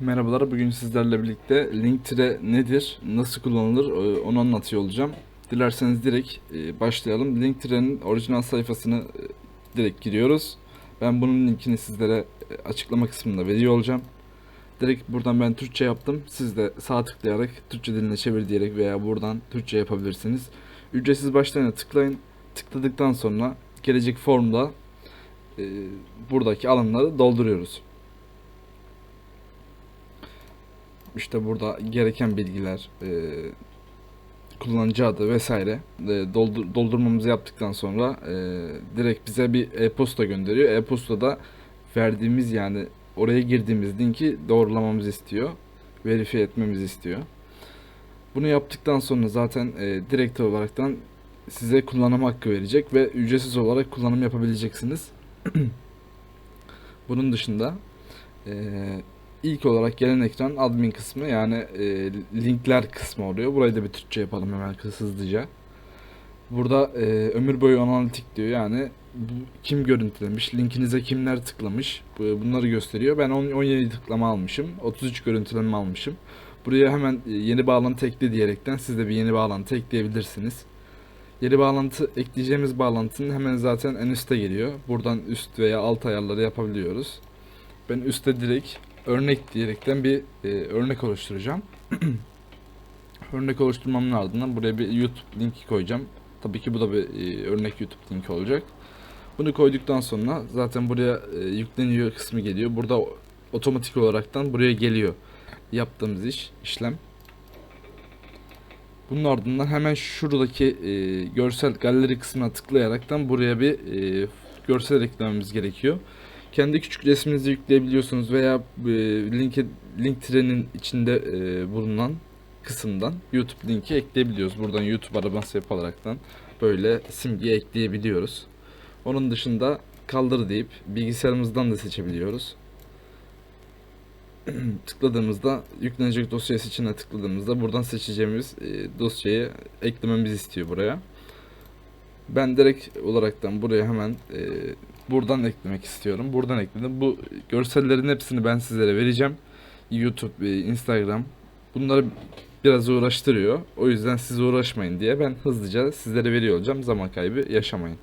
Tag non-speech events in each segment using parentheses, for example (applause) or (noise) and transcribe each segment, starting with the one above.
Merhabalar, bugün sizlerle birlikte Linktree nedir, nasıl kullanılır e, onu anlatıyor olacağım. Dilerseniz direkt e, başlayalım. Linktree'nin orijinal sayfasını e, direkt giriyoruz. Ben bunun linkini sizlere açıklama kısmında veriyor olacağım. Direkt buradan ben Türkçe yaptım. Siz de sağ tıklayarak Türkçe diline çevir diyerek veya buradan Türkçe yapabilirsiniz. Ücretsiz başlayana tıklayın. Tıkladıktan sonra gelecek formda buradaki alanları dolduruyoruz. İşte burada gereken bilgiler, e, kullanıcı adı vesaire e, doldur, doldurmamızı yaptıktan sonra e, direkt bize bir e-posta gönderiyor. E-postada verdiğimiz yani oraya girdiğimiz linki doğrulamamızı istiyor. Verifiye etmemizi istiyor. Bunu yaptıktan sonra zaten e, direkt olaraktan size kullanım hakkı verecek ve ücretsiz olarak kullanım yapabileceksiniz. (clears throat) Bunun dışında e, ilk olarak gelen ekran admin kısmı yani e, linkler kısmı oluyor. Burayı da bir Türkçe yapalım hemen hızlıca. Burada e, ömür boyu analitik diyor yani bu, kim görüntülemiş, linkinize kimler tıklamış bu- bunları gösteriyor. Ben 10, 17 tıklama almışım, 33 görüntüleme almışım. Buraya hemen e, yeni bağlantı ekle diyerekten siz de bir yeni bağlantı ekleyebilirsiniz. Yeni bağlantı ekleyeceğimiz bağlantının hemen zaten en üste geliyor. Buradan üst veya alt ayarları yapabiliyoruz. Ben üstte direkt örnek diyerekten bir e, örnek oluşturacağım. (clears throat) örnek oluşturmamın ardından buraya bir YouTube linki koyacağım. Tabii ki bu da bir e, örnek YouTube linki olacak. Bunu koyduktan sonra zaten buraya e, yükleniyor kısmı geliyor. Burada otomatik olaraktan buraya geliyor yaptığımız iş, işlem. Bunun ardından hemen şuradaki e, görsel galeri kısmına tıklayaraktan buraya bir e, görsel eklememiz gerekiyor. Kendi küçük resminizi yükleyebiliyorsunuz veya e, linke, Linktree'nin içinde e, bulunan kısımdan YouTube linki ekleyebiliyoruz. Buradan YouTube araması yaparaktan böyle simge ekleyebiliyoruz. Onun dışında kaldır deyip bilgisayarımızdan da seçebiliyoruz. (clears throat) tıkladığımızda yüklenecek dosya seçeneğine tıkladığımızda buradan seçeceğimiz e, dosyayı eklememizi istiyor buraya. Ben direkt olaraktan buraya hemen e, buradan eklemek istiyorum. Buradan ekledim. Bu görsellerin hepsini ben sizlere vereceğim. YouTube, e, Instagram bunları biraz uğraştırıyor. O yüzden siz uğraşmayın diye ben hızlıca sizlere veriyor olacağım. Zaman kaybı yaşamayın.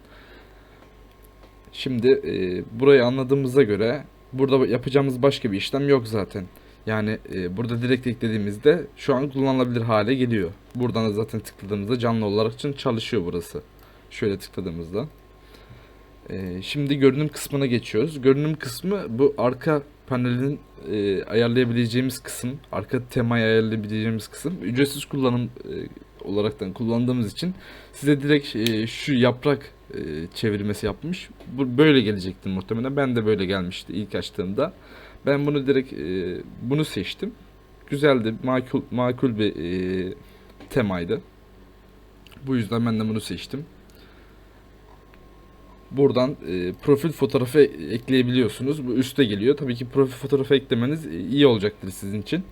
Şimdi e, burayı anladığımıza göre burada yapacağımız başka bir işlem yok zaten. Yani e, burada direkt eklediğimizde şu an kullanılabilir hale geliyor. Buradan da zaten tıkladığımızda canlı olarak için çalışıyor burası. Şöyle tıkladığımızda. E, şimdi görünüm kısmına geçiyoruz. Görünüm kısmı bu arka panelin e, ayarlayabileceğimiz kısım, arka temayı ayarlayabileceğimiz kısım. Ücretsiz kullanım e, olaraktan kullandığımız için size direkt e, şu yaprak e, çevirmesi yapmış. Bu böyle gelecekti muhtemelen. Ben de böyle gelmişti ilk açtığımda. Ben bunu direkt bunu seçtim. Güzeldi, makul makul bir temaydı. Bu yüzden ben de bunu seçtim. Buradan e, profil fotoğrafı ekleyebiliyorsunuz. Bu üste geliyor. Tabii ki profil fotoğrafı eklemeniz e, iyi olacaktır sizin için.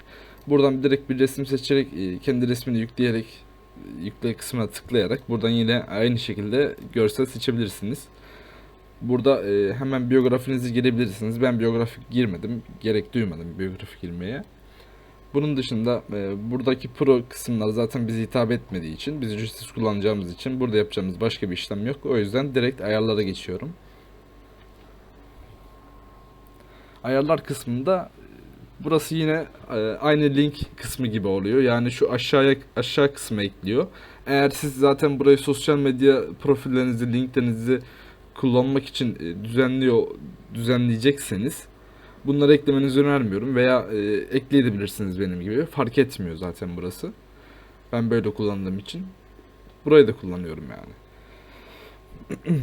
Buradan direkt bir resim seçerek e, kendi resmini yükleyerek e, yükle kısmına tıklayarak buradan yine aynı şekilde görsel seçebilirsiniz. Burada e, hemen biyografinizi girebilirsiniz. Ben biyografi girmedim. Gerek duymadım biyografi girmeye. Bunun dışında e, buradaki pro kısımlar zaten bize hitap etmediği için, biz ücretsiz kullanacağımız için burada yapacağımız başka bir işlem yok. O yüzden direkt ayarlara geçiyorum. Ayarlar kısmında burası yine e, aynı link kısmı gibi oluyor. Yani şu aşağıya aşağı kısmı ekliyor. Eğer siz zaten burayı sosyal medya profillerinizi, linklerinizi kullanmak için e, düzenliyor düzenleyecekseniz bunları eklemenizi önermiyorum veya e, ekleyebilirsiniz benim gibi. Fark etmiyor zaten burası. Ben böyle kullandığım için. Burayı da kullanıyorum yani. (clears throat)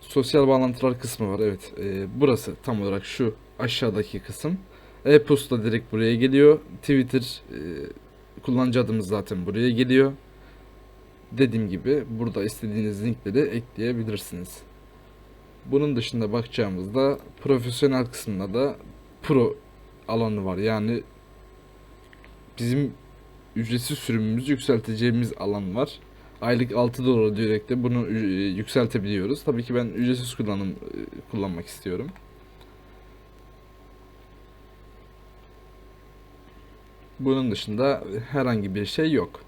Sosyal bağlantılar kısmı var evet. E, burası tam olarak şu aşağıdaki kısım. E-posta direkt buraya geliyor. Twitter e, kullanıcı adımız zaten buraya geliyor. Dediğim gibi burada istediğiniz linkleri ekleyebilirsiniz. Bunun dışında bakacağımızda profesyonel kısmında da pro alanı var. Yani bizim ücretsiz sürümümüzü yükselteceğimiz alan var. Aylık 6 dolar diyerek de bunu yükseltebiliyoruz. Tabii ki ben ücretsiz kullanım e, kullanmak istiyorum. Bunun dışında herhangi bir şey yok.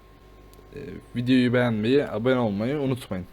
E, videoyu beğenmeyi, abone olmayı unutmayın.